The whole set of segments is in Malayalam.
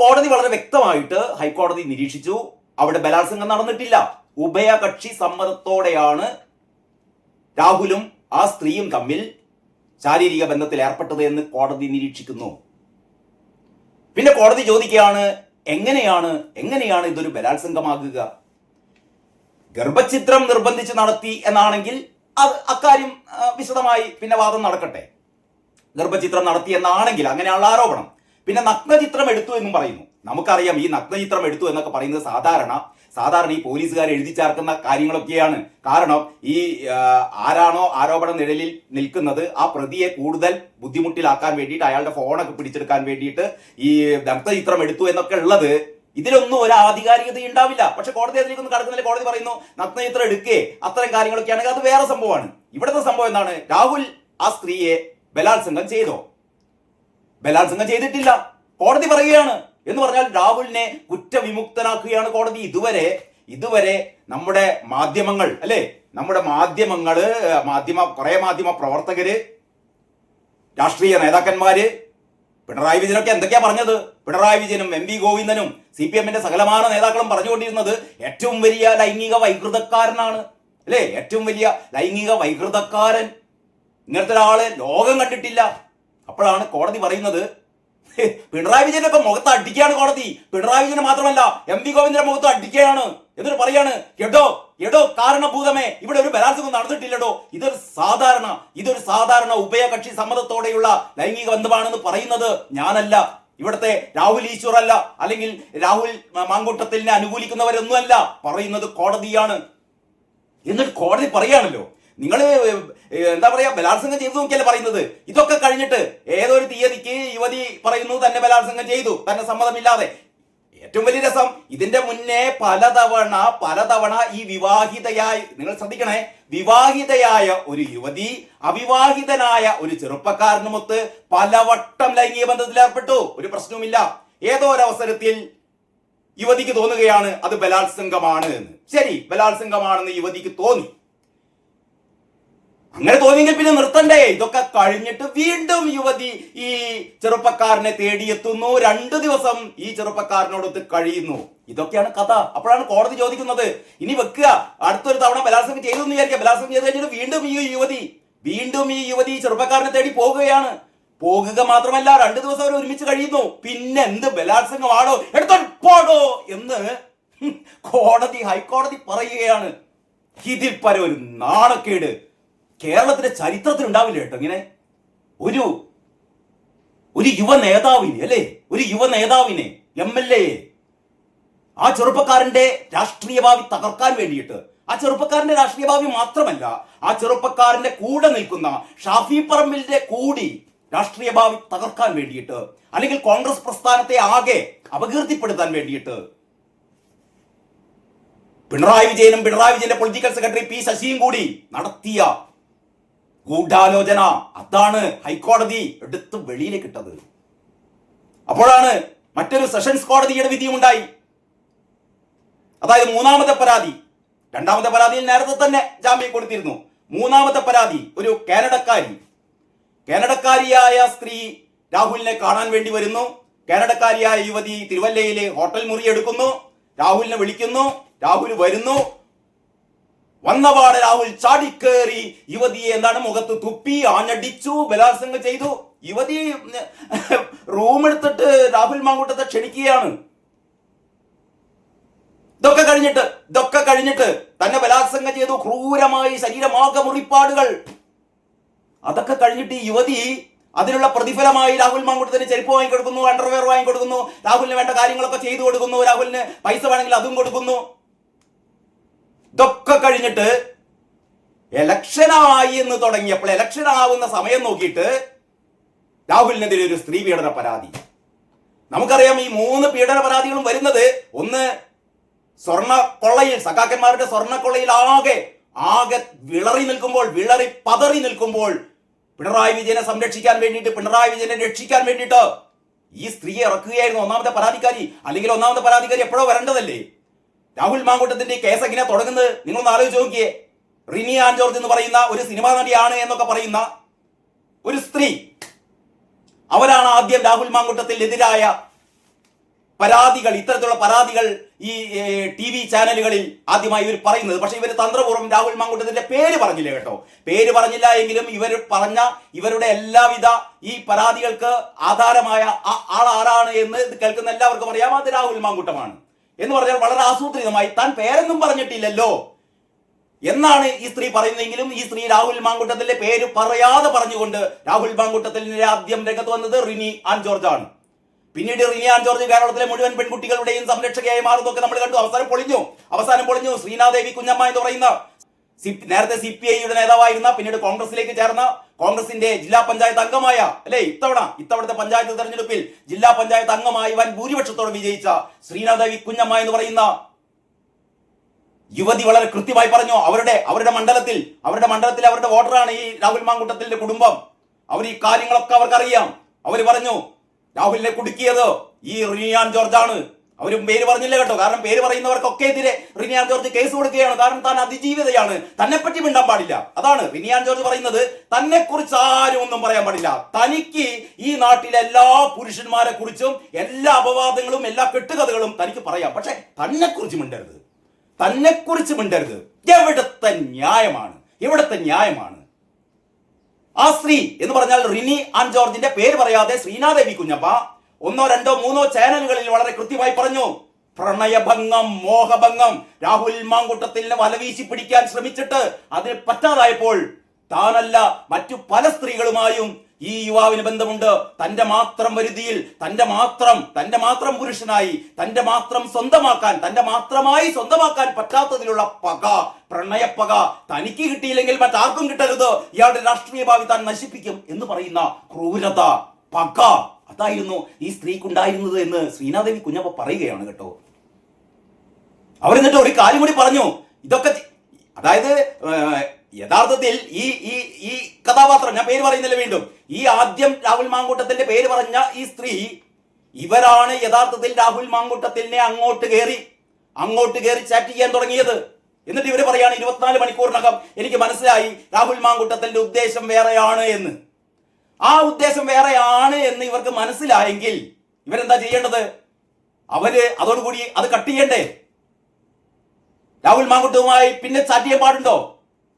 കോടതി വളരെ വ്യക്തമായിട്ട് ഹൈക്കോടതി നിരീക്ഷിച്ചു. അവിടെ ബലാത്സംഗം നടന്നിട്ടില്ല. ഉഭയകക്ഷി സമ്മതത്തോടെയാണ് രാഹുലും ആ സ്ത്രീയും തമ്മിൽ ശാരീരിക ബന്ധത്തിൽ ഏർപ്പെട്ടത് എന്ന് കോടതി നിരീക്ഷിക്കുന്നു. പിന്നെ കോടതി ചോദിക്കുകയാണ് എങ്ങനെയാണ് എങ്ങനെയാണ് ഇതൊരു ബലാത്സംഗമാകുക? ഗർഭചിത്രം നിർബന്ധിച്ച് നടത്തി എന്നാണെങ്കിൽ അത് അക്കാര്യം വിശദമായി പിന്നെ വാദം നടക്കട്ടെ. ഗർഭചിത്രം നടത്തി എന്നാണെങ്കിൽ അങ്ങനെയുള്ള ആരോപണം. പിന്നെ നഗ്നചിത്രം എടുത്തു എന്നും പറയുന്നു. നമുക്കറിയാം ഈ നഗ്നചിത്രം എടുത്തു എന്നൊക്കെ പറയുന്നത് സാധാരണ സാധാരണ ഈ പോലീസുകാർ എഴുതി ചേർക്കുന്ന കാര്യങ്ങളൊക്കെയാണ്. കാരണം ഈ ആരാണോ ആരോപണ നിഴലിൽ നിൽക്കുന്നത് ആ പ്രതിയെ കൂടുതൽ ബുദ്ധിമുട്ടിലാക്കാൻ വേണ്ടിയിട്ട് അയാളുടെ ഫോണൊക്കെ പിടിച്ചെടുക്കാൻ വേണ്ടിയിട്ട് ഈ നഗ്നചിത്രം എടുത്തു എന്നൊക്കെ ഉള്ളത് ഇതിലൊന്നും ഒരു ആധികാരികത ഉണ്ടാവില്ല. പക്ഷെ കോടതി അതിലേക്കൊന്നും കടക്കുന്നില്ല. കോടതി പറയുന്നു നഗ്നചിത്രം എടുക്കേ. അത്തരം കാര്യങ്ങളൊക്കെ ആണെങ്കിൽ അത് വേറെ സംഭവമാണ്. ഇവിടുത്തെ സംഭവം എന്താണ്? രാഹുൽ ആ സ്ത്രീയെ ബലാത്സംഗം ചെയ്തോ? ബലാത്സംഗം ചെയ്തിട്ടില്ല. കോടതി പറയുകയാണ്. എന്ന് പറഞ്ഞാൽ രാഹുലിനെ കുറ്റവിമുക്തനാക്കുകയാണ് കോടതി. ഇതുവരെ ഇതുവരെ നമ്മുടെ മാധ്യമങ്ങൾ അല്ലെ? നമ്മുടെ മാധ്യമങ്ങൾ മാധ്യമ കുറെ മാധ്യമ പ്രവർത്തകര് രാഷ്ട്രീയ നേതാക്കന്മാര് പിണറായി വിജയനൊക്കെ എന്തൊക്കെയാ പറഞ്ഞത്? പിണറായി വിജയനും എം വി ഗോവിന്ദനും സി പി എമ്മിന്റെ സകലമാന നേതാക്കളും പറഞ്ഞുകൊണ്ടിരുന്നത് ഏറ്റവും വലിയ ലൈംഗിക വൈകൃതക്കാരനാണ്. അല്ലേ? ഏറ്റവും വലിയ ലൈംഗിക വൈകൃതക്കാരൻ. ഇങ്ങനത്തെ ഒരാൾ ലോകം കണ്ടിട്ടില്ല. അപ്പോഴാണ് കോടതി പറയുന്നത് പിണറായി പിണറായി ഇപ്പൊ മുഖത്ത് അടിക്കുകയാണ് കോടതി. പിണറായി വിജയനെ മാത്രമല്ല എം വി ഗോവിന്ദന്റെ മുഖത്ത് അടിക്കുകയാണ്. എന്നിട്ട് പറയാണ് എടോ എടോ കാരണഭൂതമേ ഇവിടെ ഒരു ബലാത്സംഗം നടന്നിട്ടില്ലടോ. ഇതൊരു സാധാരണ ഇതൊരു സാധാരണ ഉഭയകക്ഷി സമ്മതത്തോടെയുള്ള ലൈംഗിക ബന്ധമാണെന്ന് പറയുന്നത് ഞാനല്ല. ഇവിടുത്തെ രാഹുൽ ഈശ്വർ അല്ല അല്ലെങ്കിൽ രാഹുൽ മാങ്കൂട്ടത്തിനെ അനുകൂലിക്കുന്നവരൊന്നുമല്ല പറയുന്നത് കോടതിയാണ്. എന്നിട്ട് കോടതി പറയാണല്ലോ നിങ്ങൾ എന്താ പറയാ ബലാത്സംഗം ചെയ്തു നോക്കിയല്ലേ പറയുന്നത്? ഇതൊക്കെ കഴിഞ്ഞിട്ട് ഏതൊരു തീയതിക്ക് യുവതി പറയുന്നു തന്നെ ബലാത്സംഗം ചെയ്തു തന്നെ സമ്മതമില്ലാതെ. ഏറ്റവും വലിയ രസം ഇതിന്റെ മുന്നേ പലതവണ പലതവണ ഈ വിവാഹിതയായി നിങ്ങൾ ശ്രദ്ധിക്കണേ വിവാഹിതയായ ഒരു യുവതി അവിവാഹിതനായ ഒരു ചെറുപ്പക്കാരനുമൊത്ത് പലവട്ടം ലൈംഗിക ബന്ധത്തിൽ ഏർപ്പെട്ടു. ഒരു പ്രശ്നവുമില്ല. ഏതോ ഒരു അവസരത്തിൽ യുവതിക്ക് തോന്നുകയാണ് അത് ബലാത്സംഗമാണ് എന്ന്. ശരി ബലാത്സംഗമാണെന്ന് യുവതിക്ക് തോന്നി. അങ്ങനെ തോന്നിയെങ്കിൽ പിന്നെ നിർത്തണ്ടേ? ഇതൊക്കെ കഴിഞ്ഞിട്ട് വീണ്ടും യുവതി ഈ ചെറുപ്പക്കാരനെ തേടിയെത്തുന്നു. രണ്ടു ദിവസം ഈ ചെറുപ്പക്കാരനോടൊത്ത് കഴിയുന്നു. ഇതൊക്കെയാണ് കഥ. അപ്പോഴാണ് കോടതി ചോദിക്കുന്നത്. ഇനി വെക്കുക. അടുത്തൊരു തവണ ബലാത്സംഗം ചെയ്തു വിചാരിക്കുക. ബലാത്സംഗം ചെയ്ത് കഴിഞ്ഞിട്ട് വീണ്ടും ഈ യുവതി വീണ്ടും ഈ യുവതി ചെറുപ്പക്കാരനെ തേടി പോകുകയാണ്. പോകുക മാത്രമല്ല രണ്ടു ദിവസം അവർ ഒരുമിച്ച് കഴിയുന്നു. പിന്നെ എന്ത് ബലാത്സംഗമാണോ പോടോ എന്ന് കോടതി ഹൈക്കോടതി പറയുകയാണ്. ഇതിൽ പര ഒരു നാണക്കേട്. കേരളത്തിന്റെ ചരിത്രത്തിൽ ഉണ്ടാവില്ല കേട്ടോ ഇങ്ങനെ. ഒരു ഒരു യുവ നേതാവിനെ അല്ലേ? ഒരു യുവ നേതാവിനെ എം എൽ എ. ആ ചെറുപ്പക്കാരന്റെ രാഷ്ട്രീയ ഭാവി തകർക്കാൻ വേണ്ടിയിട്ട്. ആ ചെറുപ്പക്കാരന്റെ രാഷ്ട്രീയ ഭാവി മാത്രമല്ല ആ ചെറുപ്പക്കാരന്റെ കൂടെ നിൽക്കുന്ന ഷാഫി പറമ്പിലിന്റെ കൂടി രാഷ്ട്രീയ ഭാവി തകർക്കാൻ വേണ്ടിയിട്ട് അല്ലെങ്കിൽ കോൺഗ്രസ് പ്രസ്ഥാനത്തെ ആകെ അപകീർത്തിപ്പെടുത്താൻ വേണ്ടിയിട്ട്. പിണറായി വിജയനും പിണറായി വിജയന്റെ പൊളിറ്റിക്കൽ സെക്രട്ടറി പി ശശിയും കൂടി നടത്തിയ ഗൂഢാലോചന. അതാണ് ഹൈക്കോടതി എടുത്ത് വെളിയിലേക്ക് ഇട്ടത് അപ്പോഴാണ് മറ്റൊരു സെഷൻസ് കോടതിയുടെ വിധിയുമുണ്ടായി. അതായത് മൂന്നാമത്തെ പരാതി. രണ്ടാമത്തെ പരാതിയിൽ നേരത്തെ തന്നെ ജാമ്യം കൊടുത്തിരുന്നു. മൂന്നാമത്തെ പരാതി ഒരു കാനഡക്കാരി. കാനഡക്കാരിയായ സ്ത്രീ രാഹുലിനെ കാണാൻ വേണ്ടി വരുന്നു. കാനഡക്കാരിയായ യുവതി തിരുവല്ലയിലെ ഹോട്ടൽ മുറി എടുക്കുന്നു രാഹുലിനെ വിളിക്കുന്നു. രാഹുൽ വരുന്നു. വന്നപാട് രാഹുൽ ചാടിക്കേറി. യുവതിയെ എന്താണ് മുഖത്ത് തുപ്പി ആഞ്ഞടിച്ചു ബലാത്സംഗം ചെയ്തു. യുവതി റൂം എടുത്തിട്ട് രാഹുൽ മാങ്കൂട്ടത്തെ ക്ഷണിക്കുകയാണ്. ഇതൊക്കെ കഴിഞ്ഞിട്ട് ഇതൊക്കെ കഴിഞ്ഞിട്ട് തന്നെ ബലാത്സംഗം ചെയ്തു. ക്രൂരമായി ശരീരമാകെ മുറിപ്പാടുകൾ. അതൊക്കെ കഴിഞ്ഞിട്ട് ഈ യുവതി അതിനുള്ള പ്രതിഫലമായി രാഹുൽ മാങ്കുട്ടത്തിന് ചെരുപ്പ് വാങ്ങിക്കൊടുക്കുന്നു അണ്ടർവെയർ വാങ്ങിക്കൊടുക്കുന്നു രാഹുലിന് വേണ്ട കാര്യങ്ങളൊക്കെ ചെയ്തു കൊടുക്കുന്നു. രാഹുലിന് പൈസ വേണമെങ്കിൽ അതും കൊടുക്കുന്നു. ഇതൊക്കെ കഴിഞ്ഞിട്ട് ഇലക്ഷനായി എന്ന് തുടങ്ങിയപ്പോൾ ഇലക്ഷൻ ആവുന്ന സമയം നോക്കിയിട്ട് രാഹുലിനെതിരെ ഒരു സ്ത്രീ പീഡന പരാതി. നമുക്കറിയാം ഈ മൂന്ന് പീഡന പരാതികളും വരുന്നത് ഒന്ന് സ്വർണ കൊള്ളയിൽ സഖാക്കന്മാരുടെ സ്വർണ കൊള്ളയിൽ ആകെ ആകെ വിളറി നിൽക്കുമ്പോൾ വിളറി പതറി നിൽക്കുമ്പോൾ പിണറായി വിജയനെ സംരക്ഷിക്കാൻ വേണ്ടിയിട്ട് പിണറായി വിജയനെ രക്ഷിക്കാൻ വേണ്ടിയിട്ട് ഈ സ്ത്രീയെ ഇറക്കുകയായിരുന്നു. ഒന്നാമത്തെ പരാതിക്കാരി അല്ലെങ്കിൽ ഒന്നാമത്തെ പരാതിക്കാരി എപ്പോഴോ വരേണ്ടതല്ലേ? രാഹുൽ മാങ്കൂട്ടത്തിന്റെ ഈ കേസ് എങ്ങനെ തുടങ്ങുന്നത്? നിങ്ങളൊന്ന് ആലോചിച്ച് നോക്കിയേ. റിനി ആൻ ജോർജ് എന്ന് പറയുന്ന ഒരു സിനിമാ നടിയാണ് എന്നൊക്കെ പറയുന്ന ഒരു സ്ത്രീ. അവരാണ് ആദ്യം രാഹുൽ മാങ്കൂട്ടത്തിനെതിരായ പരാതികൾ ഇത്തരത്തിലുള്ള പരാതികൾ ഈ ടി വി ചാനലുകളിൽ ആദ്യമായി ഇവർ പറയുന്നത്. പക്ഷേ ഇവർ തന്ത്രപൂർവം രാഹുൽ മാങ്കൂട്ടത്തിന്റെ പേര് പറഞ്ഞില്ല കേട്ടോ. പേര് പറഞ്ഞില്ല എങ്കിലും ഇവർ പറഞ്ഞ ഇവരുടെ എല്ലാവിധ ഈ പരാതികൾക്ക് ആധാരമായ ആൾ ആരാണ് എന്ന് കേൾക്കുന്ന എല്ലാവർക്കും അറിയാം. അത് രാഹുൽ മാങ്കൂട്ടമാണ്. എന്ന് പറഞ്ഞാൽ വളരെ ആസൂത്രിതമായി താൻ പേരൊന്നും പറഞ്ഞിട്ടില്ലല്ലോ. എന്നാണ് ഈ സ്ത്രീ പറയുന്നതെങ്കിലും ഈ സ്ത്രീ രാഹുൽ മാങ്കുട്ടത്തിന്റെ പേര് പറയാതെ പറഞ്ഞുകൊണ്ട് രാഹുൽ മാങ്കുട്ടത്തിന്റെ ആദ്യം രംഗത്ത് വന്നത് റിനി ആൻ ജോർജ് ആണ് പിന്നീട് റിനി ആൻ ജോർജ് കേരളത്തിലെ മുഴുവൻ പെൺകുട്ടികളുടെയും സംരക്ഷകയായി മാറുന്നൊക്കെ നമ്മൾ കണ്ടു. അവസാനം പൊളിഞ്ഞു. അവസാനം പൊളിഞ്ഞു. ശ്രീനാദേവി കുഞ്ഞമ്മ എന്ന് പറയുന്ന നേരത്തെ സി പി ഐയുടെ നേതാവായിരുന്ന പിന്നീട് കോൺഗ്രസിലേക്ക് ചേർന്ന കോൺഗ്രസിന്റെ ജില്ലാ പഞ്ചായത്ത് അംഗമായ അല്ലെ? ഇത്തവണ ഇത്തവണത്തെ പഞ്ചായത്ത് തെരഞ്ഞെടുപ്പിൽ ജില്ലാ പഞ്ചായത്ത് അംഗമായി വൻ ഭൂരിപക്ഷത്തോടെ വിജയിച്ച ശ്രീനാദേവി കുഞ്ഞമ്മ എന്ന് പറയുന്ന യുവതി വളരെ കൃത്യമായി പറഞ്ഞു അവരുടെ അവരുടെ മണ്ഡലത്തിൽ അവരുടെ മണ്ഡലത്തിൽ അവരുടെ വോട്ടറാണ് ഈ രാഹുൽ മാങ്കുട്ടത്തിന്റെ കുടുംബം. അവർ ഈ കാര്യങ്ങളൊക്കെ അവർക്കറിയാം. അവർ പറഞ്ഞു രാഹുലിനെ കുടുക്കിയത് ഈ റിയാൻ ജോർജ് ആണ് അവരും പേര് പറഞ്ഞില്ല കേട്ടോ. കാരണം പേര് പറയുന്നവർക്കൊക്കെ എതിരെ റിനിയാൻ ജോർജ് കേസ് കൊടുക്കുകയാണ്. കാരണം താൻ അതിജീവിതയാണ്. തന്നെ പറ്റി മിണ്ടാൻ പാടില്ല. അതാണ് റിനിയാൻ ജോർജ് പറയുന്നത്. തന്നെ കുറിച്ച് ആരും ഒന്നും പറയാൻ പാടില്ല. തനിക്ക് ഈ നാട്ടിലെ എല്ലാ പുരുഷന്മാരെ കുറിച്ചും എല്ലാ അപവാദങ്ങളും എല്ലാ കെട്ടുകഥകളും തനിക്ക് പറയാം. പക്ഷെ തന്നെ കുറിച്ച് മിണ്ടരുത്. തന്നെ കുറിച്ച് മിണ്ടരുത്. എവിടത്തെ ന്യായമാണ്? എവിടത്തെ ന്യായമാണ്? ആ സ്ത്രീ എന്ന് പറഞ്ഞാൽ റിനി ആൻ ജോർജിന്റെ പേര് പറയാതെ ശ്രീനാദേവി കുഞ്ഞപ്പ ഒന്നോ രണ്ടോ മൂന്നോ ചാനലുകളിൽ വളരെ കൃത്യമായി പറഞ്ഞു പ്രണയഭംഗം മോഹഭംഗം രാഹുൽ മാങ്കുട്ടത്തിനെ വലവീശി പിടിക്കാൻ ശ്രമിച്ചിട്ട് അതിന് പറ്റാതായപ്പോൾ താനല്ല മറ്റു പല സ്ത്രീകളുമായും ഈ യുവാവിന് ബന്ധമുണ്ട്. തന്റെ മാത്രം വരുതിയിൽ തന്റെ മാത്രം തന്റെ മാത്രം പുരുഷനായി തന്റെ മാത്രം സ്വന്തമാക്കാൻ തന്റെ മാത്രമായി സ്വന്തമാക്കാൻ പറ്റാത്തതിലുള്ള പക പ്രണയപ്പക തനിക്ക് കിട്ടിയില്ലെങ്കിൽ മറ്റാർക്കും കിട്ടരുത്. ഇയാളുടെ രാഷ്ട്രീയ ഭാവി താൻ നശിപ്പിക്കും എന്ന് പറയുന്ന ക്രൂരത പക. അതായിരുന്നു ഈ സ്ത്രീക്കുണ്ടായിരുന്നത് എന്ന് ശ്രീനാദേവി കുഞ്ഞപ്പ പറയുകയാണ് കേട്ടോ. അവരെന്നിട്ട് ഒരു കാര്യം കൂടി പറഞ്ഞു. ഇതൊക്കെ അതായത് യഥാർത്ഥത്തിൽ ഈ ഈ ഈ കഥാപാത്രം ഞാൻ പേര് പറയുന്നില്ല വീണ്ടും. ഈ ആദ്യം രാഹുൽ മാങ്കൂട്ടത്തിന്റെ പേര് പറഞ്ഞ ഈ സ്ത്രീ ഇവരാണ് യഥാർത്ഥത്തിൽ രാഹുൽ മാങ്കൂട്ടത്തിനെ അങ്ങോട്ട് കയറി അങ്ങോട്ട് കയറി ചാറ്റ് ചെയ്യാൻ തുടങ്ങിയത്. എന്നിട്ട് ഇവർ പറയാണ് ഇരുപത്തിനാല് മണിക്കൂറിനകം എനിക്ക് മനസ്സിലായി രാഹുൽ മാങ്കൂട്ടത്തിന്റെ ഉദ്ദേശം വേറെയാണ് എന്ന്. ആ ഉദ്ദേശം വേറെയാണ് എന്ന് ഇവർക്ക് മനസ്സിലായെങ്കിൽ ഇവരെന്താ ചെയ്യേണ്ടത്? അവർ അതോടുകൂടി അത് കട്ട് ചെയ്യണ്ടേ? രാഹുൽ മാങ്കുട്ടവുമായി പിന്നെ ചാറ്റ് ചെയ്യാൻ പാടുണ്ടോ?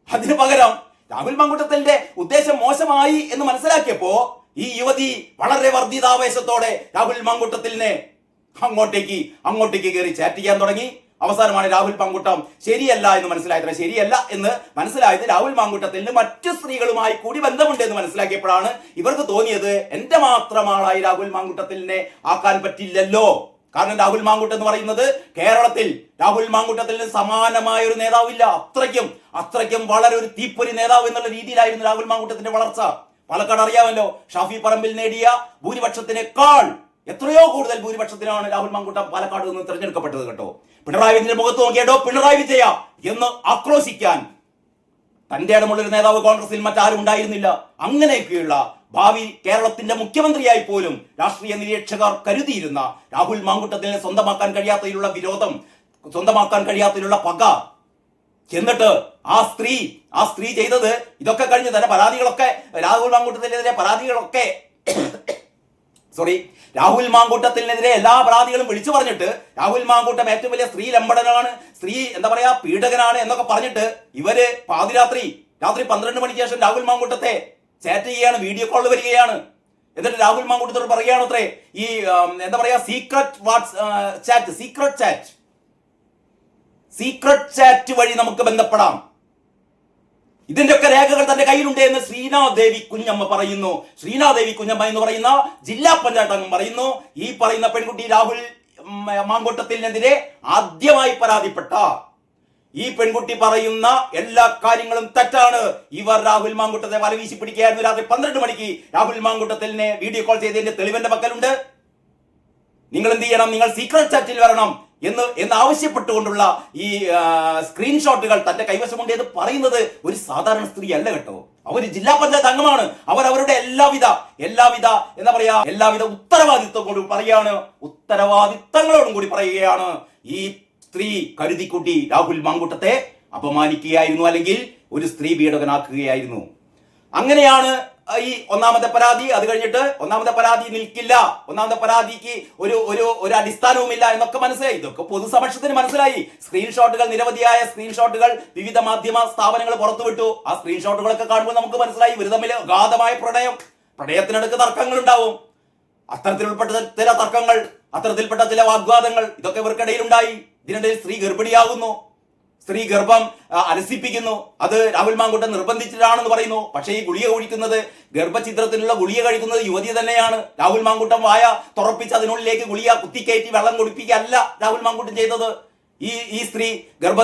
അതിന് പകരം രാഹുൽ മാങ്കുട്ടത്തിന്റെ ഉദ്ദേശം മോശമായി എന്ന് മനസ്സിലാക്കിയപ്പോ ഈ യുവതി വളരെ വർദ്ധിതാവേശത്തോടെ രാഹുൽ മാങ്കുട്ടത്തിനെ അങ്ങോട്ടേക്ക് അങ്ങോട്ടേക്ക് കയറി ചാറ്റ് ചെയ്യാൻ തുടങ്ങി. അവസാനമാണ് രാഹുൽ മാങ്കുട്ടം ശരിയല്ല എന്ന് മനസ്സിലായത് ശരിയല്ല എന്ന് മനസ്സിലായത് രാഹുൽ മാങ്കുട്ടത്തിന് മറ്റു സ്ത്രീകളുമായി കൂടി ബന്ധമുണ്ട് എന്ന് മനസ്സിലാക്കിയപ്പോഴാണ് ഇവർക്ക് തോന്നിയത് എന്റെ മാത്രം ആളായി രാഹുൽ മാങ്കുട്ടത്തിനെ ആക്കാൻ പറ്റില്ലല്ലോ. കാരണം രാഹുൽ മാങ്കുട്ട് എന്ന് പറയുന്നത് കേരളത്തിൽ രാഹുൽ മാങ്കുട്ടത്തിന് സമാനമായ ഒരു നേതാവില്ല. അത്രയ്ക്കും അത്രയ്ക്കും വളരെ ഒരു തീപ്പൊരി നേതാവ് എന്നുള്ള രീതിയിലായിരുന്നു രാഹുൽ മാങ്കുട്ടത്തിന്റെ വളർച്ച. പാലക്കാട് അറിയാമല്ലോ ഷാഫി പറമ്പിൽ നേടിയ ഭൂരിപക്ഷത്തിനേക്കാൾ എത്രയോ കൂടുതൽ ഭൂരിപക്ഷത്തിനാണ് രാഹുൽ മാങ്കുട്ടം പാലക്കാട് നിന്ന് തിരഞ്ഞെടുക്കപ്പെട്ടത് കേട്ടോ. പിണറായി വിജയന്റെ മുഖത്ത് നോക്കിയാടോ പിണറായി വിജയ എന്ന് ആക്രോശിക്കാൻ തന്റെ ഇടമുള്ളൊരു നേതാവ് കോൺഗ്രസിൽ മറ്റാരും ഉണ്ടായിരുന്നില്ല. അങ്ങനെയൊക്കെയുള്ള ഭാവി കേരളത്തിന്റെ മുഖ്യമന്ത്രിയായി പോലും രാഷ്ട്രീയ നിരീക്ഷകർ കരുതിയിരുന്ന രാഹുൽ മാങ്കുട്ടത്തിനെ സ്വന്തമാക്കാൻ കഴിയാത്തതിലുള്ള വിരോധം സ്വന്തമാക്കാൻ കഴിയാത്തതിലുള്ള പക. എന്നിട്ട് ആ സ്ത്രീ ആ സ്ത്രീ ചെയ്തത് ഇതൊക്കെ കഴിഞ്ഞ് തന്നെ പരാതികളൊക്കെ രാഹുൽ മാങ്കുട്ടത്തിനെതിരെ പരാതികളൊക്കെ സോറി രാഹുൽ മാങ്കൂട്ടത്തിനെതിരെ എല്ലാ പരാതികളും വിളിച്ചു പറഞ്ഞിട്ട് രാഹുൽ മാങ്കൂട്ടം ഏറ്റവും വലിയ സ്ത്രീ ലംബടനാണ് സ്ത്രീ എന്താ പറയാ പീഡകനാണ് എന്നൊക്കെ പറഞ്ഞിട്ട് ഇവർ പാതിരാത്രി രാത്രി പന്ത്രണ്ട് മണിക്ക് ശേഷം രാഹുൽ മാങ്കൂട്ടത്തെ ചാറ്റ് ചെയ്യുകയാണ് വീഡിയോ കോൾ വരികയാണ്. എന്നിട്ട് രാഹുൽ മാങ്കൂട്ടത്തോട് പറയുകയാണ് അത്രേ ഈ എന്താ പറയാ secret what's chat secret chat secret chat വഴി നമുക്ക് ബന്ധപ്പെടാം. ഇതിന്റെ ഒക്കെ രേഖകൾ തന്റെ കയ്യിലുണ്ട് എന്ന് ശ്രീനാദേവി കുഞ്ഞമ്മ പറയുന്നു. ശ്രീനാദേവി കുഞ്ഞമ്മ എന്ന് പറയുന്ന ജില്ലാ പഞ്ചായത്ത് അംഗം പറയുന്നു. ഈ പറയുന്ന പെൺകുട്ടി രാഹുൽ മാങ്കോട്ടത്തിനെതിരെ ആദ്യമായി പരാതിപ്പെട്ട ഈ പെൺകുട്ടി പറയുന്ന എല്ലാ കാര്യങ്ങളും തെറ്റാണ്. ഇവർ രാഹുൽ മാങ്കുട്ടത്തെ വലവീശി പിടിക്കുകയായിരുന്നു രാത്രി പന്ത്രണ്ട് മണിക്ക്. രാഹുൽ മാങ്കുട്ടത്തിനെ വീഡിയോ കോൾ ചെയ്തതിന്റെ തെളിവെന്റെ പക്കലുണ്ട്. നിങ്ങൾ എന്ത് ചെയ്യണം? നിങ്ങൾ സീക്രട്ട് ചാറ്റിൽ വരണം. എന്ന് ആവശ്യപ്പെട്ടുകൊണ്ടുള്ള ഈ സ്ക്രീൻഷോട്ടുകൾ തന്റെ കൈവശമുണ്ട് എന്ന് പറയുന്നത് ഒരു സാധാരണ സ്ത്രീ അല്ല കേട്ടോ. അവർ ജില്ലാ പഞ്ചായത്ത് അംഗമാണ്. അവർ അവരുടെ എല്ലാവിധ എല്ലാവിധ എന്താ പറയാ എല്ലാവിധ ഉത്തരവാദിത്വം പറയാണ്. ഉത്തരവാദിത്തങ്ങളോടും കൂടി പറയുകയാണ് ഈ സ്ത്രീ കരുതിക്കുട്ടി രാഹുൽ മാങ്കൂട്ടത്തെ അപമാനിക്കുകയായിരുന്നു അല്ലെങ്കിൽ ഒരു സ്ത്രീ പീഡകനാക്കുകയായിരുന്നു. അങ്ങനെയാണ് ഈ ഒന്നാമത്തെ പരാതി അത് കഴിഞ്ഞിട്ട് ഒന്നാമത്തെ പരാതി നിൽക്കില്ല. ഒന്നാമത്തെ പരാതിക്ക് ഒരു ഒരു ഒരു അടിസ്ഥാനവുമില്ല എന്നൊക്കെ മനസ്സിലായി. ഇതൊക്കെ പൊതുസമക്ഷത്തിന് മനസ്സിലായി. സ്ക്രീൻഷോട്ടുകൾ നിരവധിയായ സ്ക്രീൻഷോട്ടുകൾ വിവിധ മാധ്യമ സ്ഥാപനങ്ങൾ പുറത്തുവിട്ടു. ആ സ്ക്രീൻഷോട്ടുകളൊക്കെ കാണുമ്പോൾ നമുക്ക് മനസ്സിലായി. ഇവർ തമ്മിൽ അഗാധമായ പ്രണയം. പ്രണയത്തിനടുക്ക് തർക്കങ്ങൾ ഉണ്ടാവും അത്തരത്തിലുൾപ്പെട്ട ചില തർക്കങ്ങൾ അത്തരത്തിൽപ്പെട്ട ചില വാഗ്വാദങ്ങൾ ഇതൊക്കെ ഇവർക്കിടയിൽ ഉണ്ടായി ഇതിനിടയിൽ സ്ത്രീ ഗർഭിണിയാകുന്നു. സ്ത്രീ ഗർഭം അലസിപ്പിക്കുന്നു. അത് രാഹുൽ മാങ്കുട്ടൻ നിർബന്ധിച്ചിട്ടാണെന്ന് പറയുന്നു. പക്ഷേ ഈ ഗുളിക കഴിക്കുന്നത് ഗർഭചിത്രത്തിനുള്ള ഗുളിക കഴിക്കുന്നത് യുവതി തന്നെയാണ്. രാഹുൽ മാങ്കുട്ടം വായ തുറപ്പിച്ച് അതിനുള്ളിലേക്ക് ഗുളിക കുത്തിക്കയറ്റി വെള്ളം കുടിപ്പിക്കുകയല്ല രാഹുൽ മാങ്കുട്ടൻ ചെയ്തത്. ഈ ഈ സ്ത്രീ ഗർഭ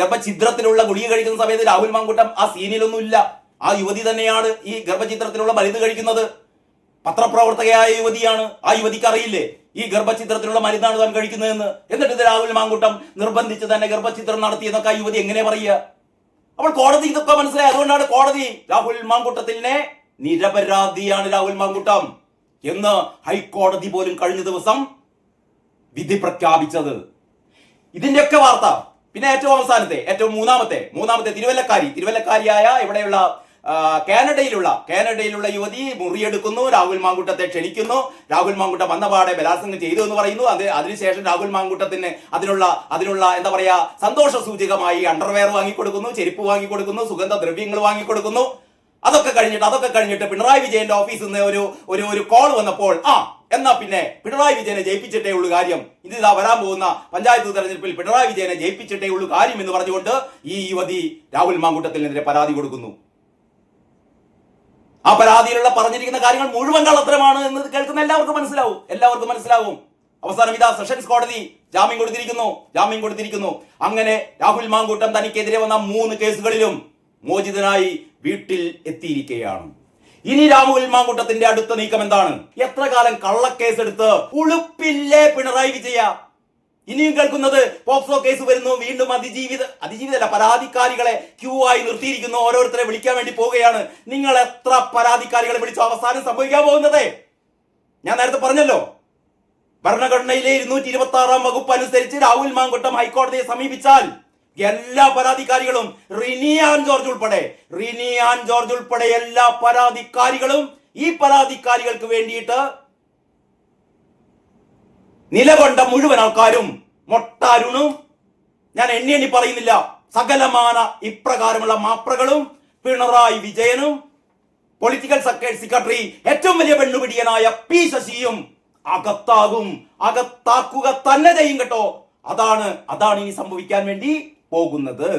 ഗർഭചിത്രത്തിലുള്ള ഗുളിക കഴിക്കുന്ന സമയത്ത് രാഹുൽ മാങ്കുട്ടം ആ സീനിലൊന്നുമില്ല. ആ യുവതി തന്നെയാണ് ഈ ഗർഭചിത്രത്തിലുള്ള മരുന്ന് കഴിക്കുന്നത്. പത്രപ്രവർത്തകയായ യുവതിയാണ്. ആ യുവതിക്ക് അറിയില്ലേ ഈ ഗർഭചിത്രത്തിലുള്ള മരുന്നാണ് താൻ കഴിക്കുന്നതെന്ന്. എന്നിട്ട് ഇത് രാഹുൽ മാങ്കുട്ടം നിർബന്ധിച്ച് തന്നെ ഗർഭചിത്രം നടത്തിയെന്നൊക്കെ ആ യുവതി എങ്ങനെ പറയുക? അപ്പോൾ കോടതി ഇതൊക്കെ മനസ്സിലായി. അതുകൊണ്ടാണ് കോടതി രാഹുൽ മാങ്കുട്ടത്തിനെ നിരപരാധിയാണ് രാഹുൽ മാങ്കുട്ടം. എന്ന് ഹൈക്കോടതി പോലും കഴിഞ്ഞ ദിവസം വിധി പ്രഖ്യാപിച്ചത്. ഇതിന്റെയൊക്കെ വാർത്ത. പിന്നെ ഏറ്റവും അവസാനത്തെ ഏറ്റവും മൂന്നാമത്തെ മൂന്നാമത്തെ തിരുവല്ലക്കാരി. തിരുവല്ലക്കാരിയായ ഇവിടെയുള്ള കാനഡയിലുള്ള കാനഡയിലുള്ള യുവതി മുറിയെടുക്കുന്നു രാഹുൽ മാങ്കുട്ടത്തെ ക്ഷണിക്കുന്നു. രാഹുൽ മാങ്കുട്ടം വന്നപാടെ ബലാത്സംഗം ചെയ്തു എന്ന് പറയുന്നു. അത് അതിനുശേഷം രാഹുൽ മാങ്കുട്ടത്തിന് അതിനുള്ള അതിനുള്ള എന്താ പറയാ സന്തോഷ സൂചകമായി അണ്ടർവെയർ വാങ്ങിക്കൊടുക്കുന്നു ചെരുപ്പ് വാങ്ങിക്കൊടുക്കുന്നു സുഗന്ധ ദ്രവ്യങ്ങൾ വാങ്ങിക്കൊടുക്കുന്നു. അതൊക്കെ കഴിഞ്ഞിട്ട് അതൊക്കെ കഴിഞ്ഞിട്ട് പിണറായി വിജയന്റെ ഓഫീസിൽ നിന്ന് ഒരു ഒരു ഒരു കോൾ വന്നപ്പോൾ ആ എന്നാ പിന്നെ പിണറായി വിജയനെ ജയിപ്പിച്ചിട്ടേ ഉള്ളൂ കാര്യം. ഇത് ഇതാ വരാൻ പോകുന്ന പഞ്ചായത്ത് തെരഞ്ഞെടുപ്പിൽ പിണറായി വിജയനെ ജയിപ്പിച്ചിട്ടേ ഉള്ളൂ കാര്യം എന്ന് പറഞ്ഞുകൊണ്ട് ഈ യുവതി രാഹുൽ മാങ്കുട്ടത്തിനെതിരെ പരാതി കൊടുക്കുന്നു. ആ പരാതിയിലുള്ള പറഞ്ഞിരിക്കുന്ന കാര്യങ്ങൾ മുഴുവൻ കള്ളത്തരമാണ് എന്ന് കേൾക്കുന്ന എല്ലാവർക്കും മനസ്സിലാവും. എല്ലാവർക്കും മനസ്സിലാവും. അവസാനം ഇതാ സെഷൻസ് കോടതി ജാമ്യം കൊടുത്തിരിക്കുന്നു. ജാമ്യം കൊടുത്തിരിക്കുന്നു. അങ്ങനെ രാഹുൽ മാങ്കൂട്ടം തനിക്കെതിരെ വന്ന മൂന്ന് കേസുകളിലും മോചിതനായി വീട്ടിൽ എത്തിയിരിക്കുകയാണ്. ഇനി രാഹുൽ മാങ്കൂട്ടത്തിന്റെ അടുത്ത നീക്കം എന്താണ്? എത്ര കാലം കള്ളക്കേസ് എടുത്ത് ഉളുപ്പില്ലേ പിണറായി വിജയ? ഇനിയും കേൾക്കുന്നത് പോക്സോ കേസ് വരുന്നു. വീണ്ടും അതിജീവിത അതിജീവിതല്ല പരാതിക്കാരികളെ ക്യൂ ആയി നിർത്തിയിരിക്കുന്നു. ഓരോരുത്തരെ വിളിക്കാൻ വേണ്ടി പോവുകയാണ്. നിങ്ങൾ എത്ര പരാതിക്കാരികളെ വിളിച്ചു അവസാനം സംഭവിക്കാൻ പോകുന്നത്? ഞാൻ നേരത്തെ പറഞ്ഞല്ലോ. ഭരണഘടനയിലെ ഇരുന്നൂറ്റി ഇരുപത്തി ആറാം വകുപ്പ് അനുസരിച്ച് രാഹുൽ മാങ്കുട്ടം ഹൈക്കോടതിയെ സമീപിച്ചാൽ എല്ലാ പരാതിക്കാരികളും റിനിയാൻ ജോർജ് ഉൾപ്പെടെ റിനിയാൻ ജോർജ് ഉൾപ്പെടെ എല്ലാ പരാതിക്കാരികളും ഈ പരാതിക്കാരികൾക്ക് വേണ്ടിയിട്ട് നിലകൊണ്ട മുഴുവൻ ആൾക്കാരും മൊട്ടാരുണും. ഞാൻ എണ്ണി എണ്ണി പറയുന്നില്ല. സകലമാന ഇപ്രകാരമുള്ള മാപ്രകളും പിണറായി വിജയനും പൊളിറ്റിക്കൽ സെക്രട്ടറി ഏറ്റവും വലിയ പെണ്ണുപിടിയനായ പി ശശിയും അകത്താകും. അകത്താക്കുക തന്നെ ചെയ്യും കേട്ടോ. അതാണ് അതാണ് ഇനി സംഭവിക്കാൻ വേണ്ടി പോകുന്നത്.